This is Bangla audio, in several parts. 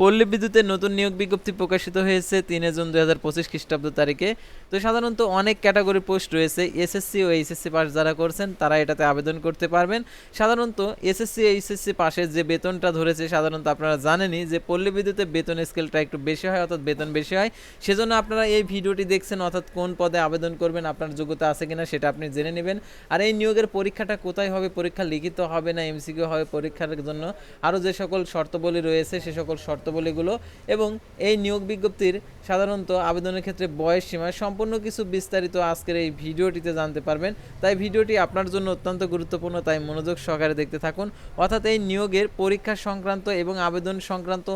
পল্লী বিদ্যুতের নতুন নিয়োগ বিজ্ঞপ্তি প্রকাশিত হয়েছে তিনে জুন দুই হাজার পঁচিশ খ্রিস্টাব্দ তারিখে। তো সাধারণত অনেক ক্যাটাগরি পোস্ট রয়েছে, এসএসসি ও এইচএসসি পাস যারা করছেন তারা এটাতে আবেদন করতে পারবেন। সাধারণত এসএসসি এইচএসসি পাশে যে বেতনটা ধরেছে, সাধারণত আপনারা জানেনই যে পল্লী বিদ্যুতের বেতন স্কেলটা একটু বেশি হয়, অর্থাৎ বেতন বেশি হয়। সেজন্য আপনারা এই ভিডিওটি দেখছেন, অর্থাৎ কোন পদে আবেদন করবেন, আপনার যোগ্যতা আছে কিনা সেটা আপনি জেনে নেবেন। আর এই নিয়োগের পরীক্ষাটা কোথায় হবে, পরীক্ষা লিখিত হবে না, এমসিকিউ হবে, পরীক্ষার জন্য আরও যে সকল শর্তাবলী রয়েছে, সে সকল শর্তাবলীগুলো এবং এই নিয়োগ বিজ্ঞপ্তির সাধারণত আবেদনের ক্ষেত্রে বয়স সীমা সম্পূর্ণ কিছু বিস্তারিত আজকের এই ভিডিওটিতে জানতে পারবেন। তাই ভিডিওটি আপনার জন্য অত্যন্ত গুরুত্বপূর্ণ, তাই মনোযোগ সহকারে দেখতে থাকুন। অর্থাৎ এই নিয়োগের পরীক্ষা সংক্রান্ত এবং আবেদন সংক্রান্ত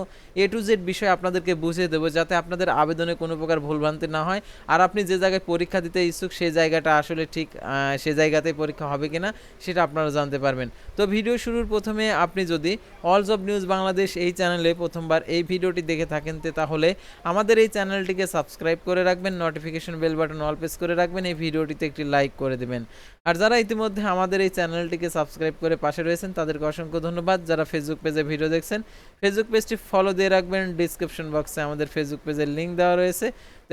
এ টু জেড বিষয় আপনাদেরকে বুঝিয়ে দেবো, যাতে আপনাদের আবেদনে কোনো প্রকার ভুলভ্রান্তি না হয়। আর আপনি যে জায়গায় পরীক্ষা দিতে ইচ্ছুক, সেই জায়গাটা আসলে ঠিক সে জায়গাতেই পরীক্ষা হবে কিনা, সেটা আপনারা জানতে পারবেন। তো ভিডিও শুরুর প্রথমে আপনি যদি অলস অব নিউজ বাংলাদেশ এই চ্যানেলে প্রথমবার এই ভিডিওটি দেখে থাকেন তাহলে আমাদের এই চ্যানেলটিকে সাবস্ক্রাইব করে রাখবেন notification bell button all press করে রাখবেন, এই ভিডিওটিতে একটি লাইক করে দেবেন। আর যারা ইতিমধ্যে আমাদের এই চ্যানেলটিকে সাবস্ক্রাইব করে পাশে রয়েছেন, তাদেরকে অসংখ্য ধন্যবাদ। যারা ফেসবুক পেজে ভিডিও দেখছেন ফেসবুক পেজটি ফলো দিয়ে রাখবেন। ডিসক্রিপশন বক্সে আমাদের ফেসবুক পেজের লিঙ্ক দেওয়া রয়েছে।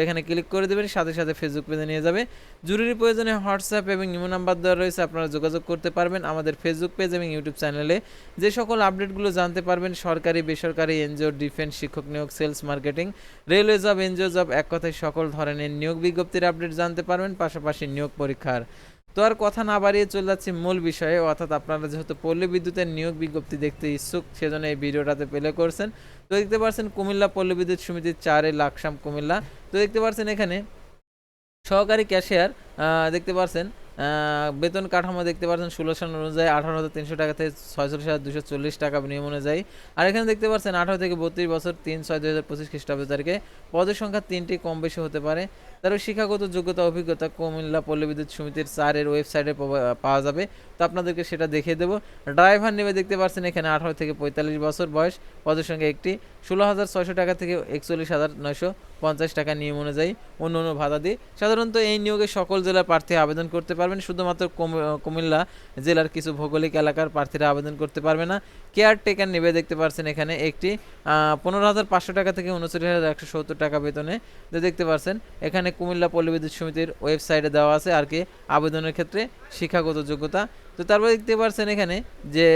এখানে ক্লিক করে দেবেন, সাথে সাথে ফেসবুক পেজে নিয়ে যাবে। জরুরি প্রয়োজনে হোয়াটসঅ্যাপ এবং ইমো নাম্বার দেওয়া রয়েছে, আপনারা যোগাযোগ করতে পারবেন আমাদের ফেসবুক পেজ এবং ইউটিউব চ্যানেলে যে সকল আপডেটগুলো জানতে পারবেন, সরকারি, বেসরকারি এনজিও ডিফেন্স শিক্ষক নিয়োগ sales marketing railway job NGO job এক কথায় সকল ধরনের নিয়োগ বিজ্ঞপ্তির আপডেট জানতে পারবেন, পাশাপাশি নিয়োগ পরীক্ষার তো আর কথা না বাড়িয়ে চলে যাচ্ছি মূল বিষয়ে, অর্থাৎ আপনারা যেহেতু পল্লী বিদ্যুতের নিয়োগ বিজ্ঞপ্তি দেখতে ইচ্ছুক, সেজন্য এই ভিডিওটাতে প্লে করছেন। তো দেখতে পাচ্ছেন কুমিল্লা পল্লী বিদ্যুৎ সমিতির চারে লাকসাম কুমিল্লা। তো দেখতে পাচ্ছেন এখানে সহকারী ক্যাশিয়ার দেখতে পাচ্ছেন বেতন কাঠামো দেখতে পাচ্ছেন ষোলো সাল অনুযায়ী আঠারো হাজার তিনশো টাকা থেকে ছয়চল্লিশ হাজার দুশো চল্লিশ টাকা নিয়ম অনুযায়ী। আর এখানে দেখতে পাচ্ছেন আঠারো থেকে বত্রিশ বছর তিন ছয় দু হাজার পঁচিশ খ্রিস্টাব্দ তারিখে পদের সংখ্যা তিনটি কম বেশি হতে পারে। তারপর শিক্ষাগত যোগ্যতা, অভিজ্ঞতা, কুমিল্লা পল্লী বিদ্যুৎ সমিতির চারের ওয়েবসাইটে পাওয়া- যাবে। তো আপনাদেরকে সেটা দেখিয়ে দেবো। ড্রাইভার নেবে দেখতে পাচ্ছেন এখানে আঠারো থেকে পঁয়তাল্লিশ বছর বয়স, পদের সঙ্গে একটি। ষোলো হাজার ছয়শো টাকা থেকে একচল্লিশ হাজার নয়শো পঞ্চাশ টাকা নিয়ম অনুযায়ী অন্য অন্য ভাতা দিয়ে। সাধারণত এই নিয়োগে সকল জেলার প্রার্থী আবেদন করতে পারবেন। শুধুমাত্র কুমিল্লা জেলার কিছু ভৌগোলিক এলাকার প্রার্থীরা আবেদন করতে পারবে না। কেয়ারটেকার নেবে দেখতে পাচ্ছেন এখানে একটি পনেরো হাজার পাঁচশো টাকা থেকে উনচল্লিশ হাজার একশো সত্তর টাকা বেতনে। দেখতে পাচ্ছেন, এখানে কুমিল্লা পল্লী বিদ্যুৎ সমিতির ওয়েবসাইটে দেওয়া আছে আর কি আবেদনের ক্ষেত্রে শিক্ষাগত যোগ্যতা। তো তারপর দেখতে পাচ্ছেন এখানে যে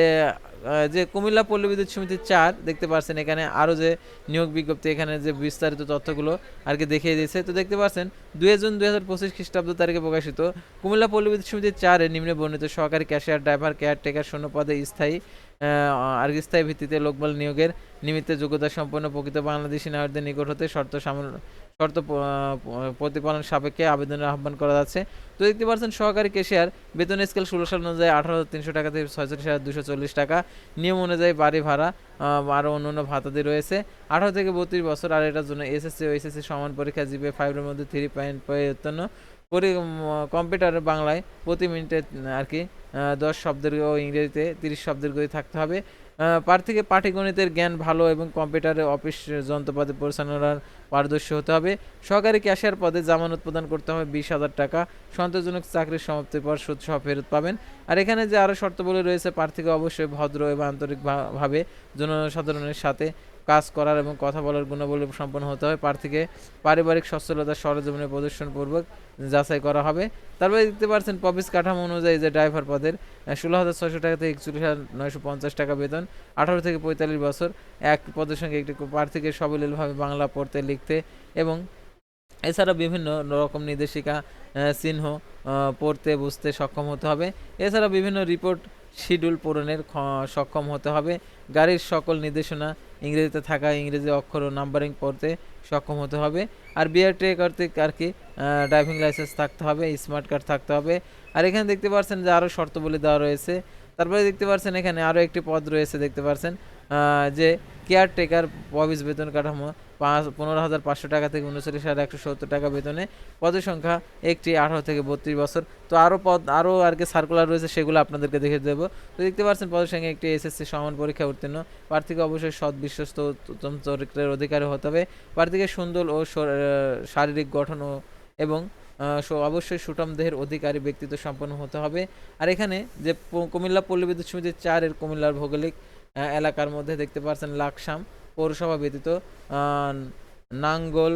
যে কুমিল্লা পল্লী বিদ্যুৎ সমিতির চার, দেখতে পাচ্ছেন এখানে আরও যে নিয়োগ বিজ্ঞপ্তি, এখানে যে বিস্তারিত তথ্যগুলো আর কি দেখিয়ে দিয়েছে। তো দেখতে পাচ্ছেন দুই জুন দুই হাজার পঁচিশ খ্রিস্টাব্দ তারিখে প্রকাশিত কুমিল্লা পল্লী বিদ্যুৎ সমিতির চারে নিম্নে বর্ণিত সহকারী ক্যাশিয়ার, ড্রাইভার কেয়ার টেকার শূন্য পদে স্থায়ী আহ, আর কি স্থায়ী ভিত্তিতে লোকবল নিয়োগের নিমিত্তে যোগ্যতা সম্পন্ন প্রকৃত বাংলাদেশি নাগরিকদের নিকট হতে শর্ত সামল শর্ত প্রতিপালন সাপেক্ষে আবেদনের আহ্বান করা যাচ্ছে। তো দেখতে পাচ্ছেন সহকারী কেশিয়ার বেতন স্কেল ষোলো সাল অনুযায়ী আঠারো হাজার তিনশো টাকা থেকে ছয়চল্লিশ হাজার দুশো চল্লিশ টাকা। নিয়ম অনুযায়ী বাড়ি ভাড়া আরও অন্য অন্য ভাতাদি রয়েছে। আঠারো থেকে বত্রিশ বছর আর এটার জন্য এসএসসি ও এসএসসি সমান পরীক্ষা জিপে ফাইভের মধ্যে থ্রি পয়েন্ট উত্তন্ন পরি কম্পিউটার বাংলায় প্রতি মিনিটে আর কি দশ শব্দের ও ইংরেজিতে তিরিশ শব্দের গতি থাকতে হবে। প্রার্থীকে পাটিগণিতের জ্ঞান ভালো এবং কম্পিউটারে অফিস যন্ত্রপাতি পরিচালনার পারদর্শী হতে হবে। সহকারী ক্যাশিয়ার পদে জামানত প্রদান করতে হবে বিশ হাজার টাকা। সন্তোষজনক চাকরির সমাপ্তির পর সুদ সহ ফেরত পাবেন। আর এখানে যে আরও শর্তাবলী রয়েছে প্রার্থীকে অবশ্যই ভদ্র এবং আন্তরিকভাবে জনসাধারণের সাথে কাজ করার এবং কথা বলার গুণাবলী সম্পন্ন হতে হবে প্রার্থীকে পারিবারিক সচ্ছলতা, সরজমিনে প্রদর্শনপূর্বক যাচাই করা হবে। তারপরে দেখতে পাচ্ছেন পবিস কাঠামো অনুযায়ী যে ড্রাইভার পদের ষোলো হাজার ছশো টাকা থেকে একচল্লিশ হাজার নয়শো পঞ্চাশ টাকা বেতন, আঠারো থেকে পঁয়তাল্লিশ বছর, এক পদের সঙ্গে একটি প্রার্থীকে সবলীলভাবে বাংলা পড়তে, লিখতে এবং এছাড়া বিভিন্ন রকম নির্দেশিকা চিহ্ন পড়তে, বুঝতে সক্ষম হতে হবে। এছাড়া বিভিন্ন রিপোর্ট শিডিউল পূরণের সক্ষম হতে হবে। গাড়ির সকল নির্দেশনা ইংরেজিতে থাকা ইংরেজি অক্ষর ও নাম্বারিং পড়তে সক্ষম হতে হবে। আর বিআরটিএ করতে আর কি ড্রাইভিং লাইসেন্স থাকতে হবে স্মার্ট কার্ড থাকতে হবে। আর এখানে দেখতে পাচ্ছেন যে আরও শর্তবলী দেওয়া রয়েছে। তারপরে দেখতে পাচ্ছেন এখানে আরও একটি পদ রয়েছে, দেখতে পাচ্ছেন যে কেয়ারটেকার অফিস বেতন কাঠামো পাঁচ, পনেরো হাজার পাঁচশো টাকা থেকে উনচল্লিশ হাজার একশো সত্তর টাকা বেতনে। পদের সংখ্যা একটি আঠারো থেকে বত্রিশ বছর। তো আরও পদ আরও আর কি সার্কুলার রয়েছে, সেগুলো আপনাদেরকে দেখে দেবো। তো দেখতে পাচ্ছেন, পদের সঙ্গে একটি এসএসসি সমান পরীক্ষা উত্তীর্ণ। প্রার্থীকে অবশ্যই সৎ, বিশ্বস্ত, উত্তম চরিত্রের অধিকারী হতে হবে। প্রার্থীকে সুন্দর ও শারীরিক গঠন ও, এবং অবশ্যই সুটম দেহের অধিকারী ব্যক্তিত্ব সম্পন্ন হতে হবে। আর এখানে যে কুমিল্লা পল্লী বিদ্যুৎ সমিতি চারের কুমিল্লার ভৌগোলিক এলাকার মধ্যে দেখতে পাচ্ছেন লাকসাম। পৌরসভা ব্যতীত নাঙ্গল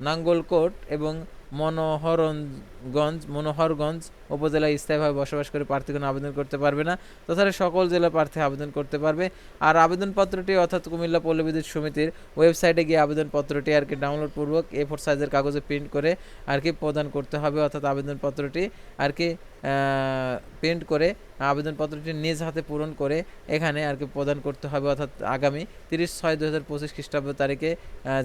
নাঙ্গলকোট এবং মনোহরগঞ্জ মনোহরগঞ্জ উপজেলায় স্থায়ীভাবে বসবাস করে প্রার্থীগণ আবেদন করতে পারবে না। তাছাড়া সকল জেলা প্রার্থী আবেদন করতে পারবে। আর আবেদনপত্রটি অর্থাৎ কুমিল্লা পল্লী বিদ্যুৎ সমিতির ওয়েবসাইটে গিয়ে আবেদনপত্রটি আর কি ডাউনলোড পূর্বক এ ফোর সাইজের কাগজে প্রিন্ট করে আর কি প্রদান করতে হবে। অর্থাৎ আবেদনপত্রটি আর কি প্রিন্ট করে আবেদনপত্রটি নিজ হাতে পূরণ করে এখানে আর কি প্রদান করতে হবে। অর্থাৎ আগামী তিরিশ ছয় দু হাজার পঁচিশ খ্রিস্টাব্দ তারিখে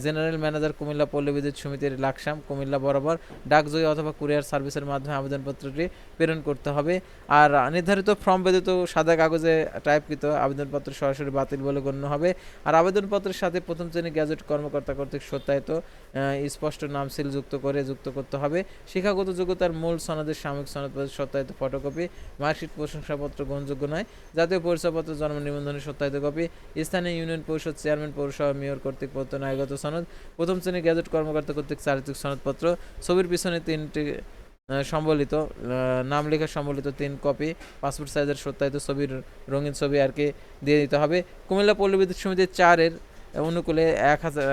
জেনারেল ম্যানেজার কুমিল্লা পল্লী বিদ্যুৎ সমিতির লাকসাম কুমিল্লা বরাবর ডাকযোগে অথবা কুরিয়ার সার্ভিসের মাধ্যমে আবেদনপত্রটি প্রেরণ করতে হবে। আর নির্ধারিত ফর্ম ব্যতীত সাদা কাগজে টাইপকৃত আবেদনপত্র সরাসরি বাতিল বলে গণ্য হবে। আর আবেদনপত্রের সাথে প্রথম শ্রেণি গ্যাজেট কর্মকর্তা কর্তৃক সত্যায়িত স্পষ্ট নাম সিল যুক্ত করে যুক্ত করতে হবে। শিক্ষাগত যোগ্যতার মূল সনদের সাময়িক সনদপত্রের সত্যায়িত ফটোকপি, মার্কশিট, প্রশংসাপত্র গ্রহণযোগ্য নয়। জাতীয় পরিচয়পত্র, জন্ম নিবন্ধনের সত্যায়িত কপি, স্থানীয় ইউনিয়ন পরিষদ চেয়ারম্যান, পৌরসভা মেয়র কর্তৃক প্রত্যয় নায়গত সনদ, প্রথম শ্রেণি গ্যাজেট কর্মকর্তা কর্তৃক চারিত্রিক সনদপত্র ছবির পিছনে তিনটি সম্বলিত নাম লেখা সম্বলিত তিন কপি পাসপোর্ট সাইজের সত্যায়িত ছবির রঙিন ছবি আর কি দিয়ে দিতে হবে। কুমিল্লা পল্লী বিদ্যুৎ চারের অনুকূলে এক হাজার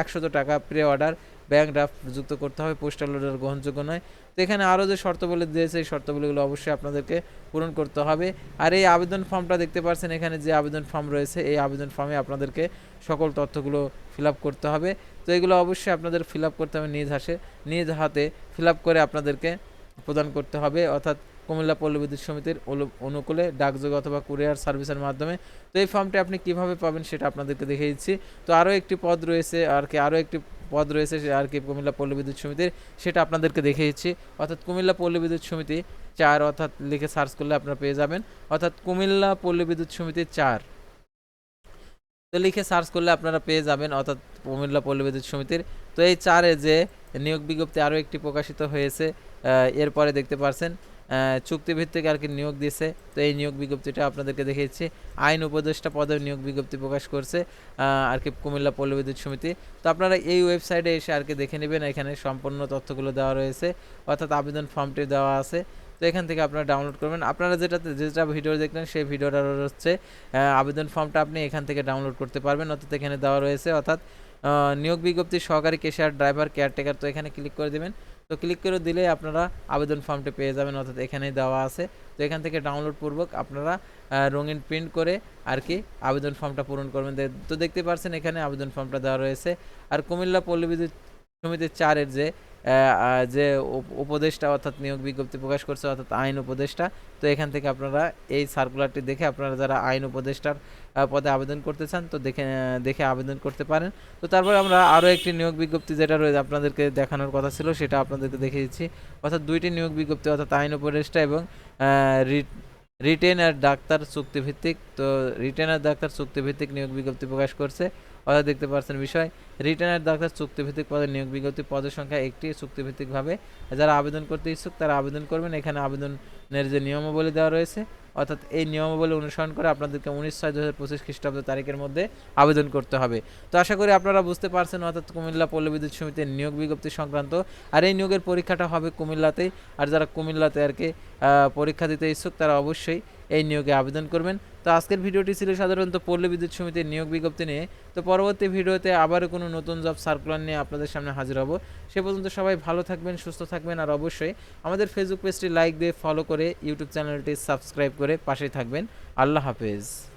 একশত টাকা প্রি অর্ডার ব্যাংক ড্রাফট যুক্ত করতে হবে পোস্টাল অর্ডার গ্রহণযোগ্য নয়। তো এখানে আরও যে শর্তাবলী দিয়েছে, এই শর্তাবলীগুলো অবশ্যই আপনাদেরকে পূরণ করতে হবে। আর এই আবেদন ফর্মটা দেখতে পাচ্ছেন, এখানে যে আবেদন ফর্ম রয়েছে, এই আবেদন ফর্মে আপনাদেরকে সকল তথ্যগুলো ফিল আপ করতে হবে। এগুলো অবশ্যই আপনাদের ফিল আপ করতে হবে নিজ হাসে, নিজ হাতে ফিল আপ করে আপনাদেরকে প্রদান করতে হবে। অর্থাৎ কুমিল্লা পল্লী বিদ্যুৎ সমিতির অনু- অনুকূলে ডাকযোগ অথবা কুরিয়ার সার্ভিসের মাধ্যমে তো এই ফর্মটি আপনি কীভাবে পাবেন সেটা আপনাদেরকে দেখে দিচ্ছি। তো আরও একটি পদ রয়েছে আর কি, আরও একটি পদ রয়েছে আর কি কুমিল্লা পল্লী বিদ্যুৎ সমিতির, সেটা আপনাদেরকে দেখে দিচ্ছি। অর্থাৎ কুমিল্লা পল্লী বিদ্যুৎ সমিতি চার অর্থাৎ লিখে সার্চ করলে আপনারা পেয়ে যাবেন। অর্থাৎ কুমিল্লা পল্লী বিদ্যুৎ সমিতি চার। তো লিখে সার্চ করলে আপনারা পেয়ে যাবেন। অর্থাৎ কুমিল্লা পল্লী বিদ্যুৎ সমিতির। তো এই চারে যে নিয়োগ বিজ্ঞপ্তি আরও একটি প্রকাশিত হয়েছে এরপরে দেখতে পারছেন চুক্তিভিত্তিক আর কি নিয়োগ দিয়েছে। তো এই নিয়োগ বিজ্ঞপ্তিটা আপনাদেরকে দেখিয়েছি। আইন উপদেষ্টা পদে নিয়োগ বিজ্ঞপ্তি প্রকাশ করছে আর কি কুমিল্লা পল্লী বিদ্যুৎ সমিতি। তো আপনারা এই ওয়েবসাইটে এসে আর কি দেখে নেবেন, এখানে সম্পূর্ণ তথ্যগুলো দেওয়া রয়েছে, অর্থাৎ আবেদন ফর্মটি দেওয়া আছে। তো এখান থেকে আপনারা ডাউনলোড করবেন। আপনারা যেটাতে, যেটা ভিডিও দেখলেন, সেই ভিডিওটা হচ্ছে আবেদন ফর্মটা আপনি এখান থেকে ডাউনলোড করতে পারবেন। অর্থাৎ এখানে দেওয়া রয়েছে, অর্থাৎ নিয়োগ বিজ্ঞপ্তি সহকারী কেশিয়ার ড্রাইভার কেয়ারটেকার তো এখানে ক্লিক করে দেবেন। তো ক্লিক করে দিলে আপনারা আবেদন ফর্মটি পেয়ে যাবেন, অর্থাৎ এখানেই দেওয়া আছে। তো এখান থেকে ডাউনলোড পূর্বক আপনারা রঙিন প্রিন্ট করে আর কি আবেদন ফর্মটা পূরণ করবেন। তো দেখতে পাচ্ছেন এখানে আবেদন ফর্মটা দেওয়া রয়েছে। আর কুমিল্লা পল্লী বিদ্যুৎ সমিতির চারের যে যে উপ- উপদেষ্টা অর্থাৎ নিয়োগ বিজ্ঞপ্তি প্রকাশ করছে, অর্থাৎ আইন উপদেষ্টা, তো এখান থেকে আপনারা এই সার্কুলারটি দেখে আপনারা যারা আইন উপদেষ্টার পদে আবেদন করতে চান, তো দেখে দেখে আবেদন করতে পারেন। তো তারপরে আমরা আরও একটি নিয়োগ বিজ্ঞপ্তি যেটা রয়েছে আপনাদেরকে দেখানোর কথা ছিল, সেটা আপনাদেরকে দেখিয়ে দিচ্ছি। অর্থাৎ দুইটি নিয়োগ বিজ্ঞপ্তি, অর্থাৎ আইন উপদেষ্টা এবং রিটেনার ডাক্তার চুক্তিভিত্তিক, তো রিটেনার ডাক্তার চুক্তিভিত্তিক নিয়োগ বিজ্ঞপ্তি প্রকাশ করছে। অর্থাৎ দেখতে পাচ্ছেন বিষয়, রিটেনার ডাক্তার চুক্তিভিত্তিক পদে নিয়োগ বিজ্ঞপ্তি পদের সংখ্যা একটি চুক্তিভিত্তিকভাবে যারা আবেদন করতে ইচ্ছুক তারা আবেদন করবেন। এখানে আবেদনের যে নিয়মাবলী দেওয়া রয়েছে, অর্থাৎ এই নিয়মাবলী অনুসরণ করে আপনাদেরকে উনিশ ছয় দু হাজার পঁচিশ খ্রিস্টাব্দ তারিখের মধ্যে আবেদন করতে হবে। তো আশা করি আপনারা বুঝতে পারছেন, অর্থাৎ কুমিল্লা পল্লী বিদ্যুৎ সমিতির নিয়োগ বিজ্ঞপ্তি সংক্রান্ত। আর এই নিয়োগের পরীক্ষাটা হবে কুমিল্লাতেই, আর যারা কুমিল্লাতে আর কি পরীক্ষা দিতে ইচ্ছুক তারা অবশ্যই এই নিয়োগে আবেদন করবেন। তো আজকের ভিডিওটি ছিল সাধারণত পল্লী বিদ্যুৎ সমিতির নিয়োগ বিজ্ঞপ্তি নিয়ে। তো পরবর্তী ভিডিওতে আবারও কোনো নতুন জব সার্কুলার নিয়ে আপনাদের সামনে হাজির হব। সে পর্যন্ত সবাই ভালো থাকবেন, সুস্থ থাকবেন আর অবশ্যই আমাদের ফেসবুক পেজটি লাইক দিয়ে ফলো করে ইউটিউব চ্যানেলটি সাবস্ক্রাইব করে পাশে থাকবেন। আল্লাহ হাফেজ।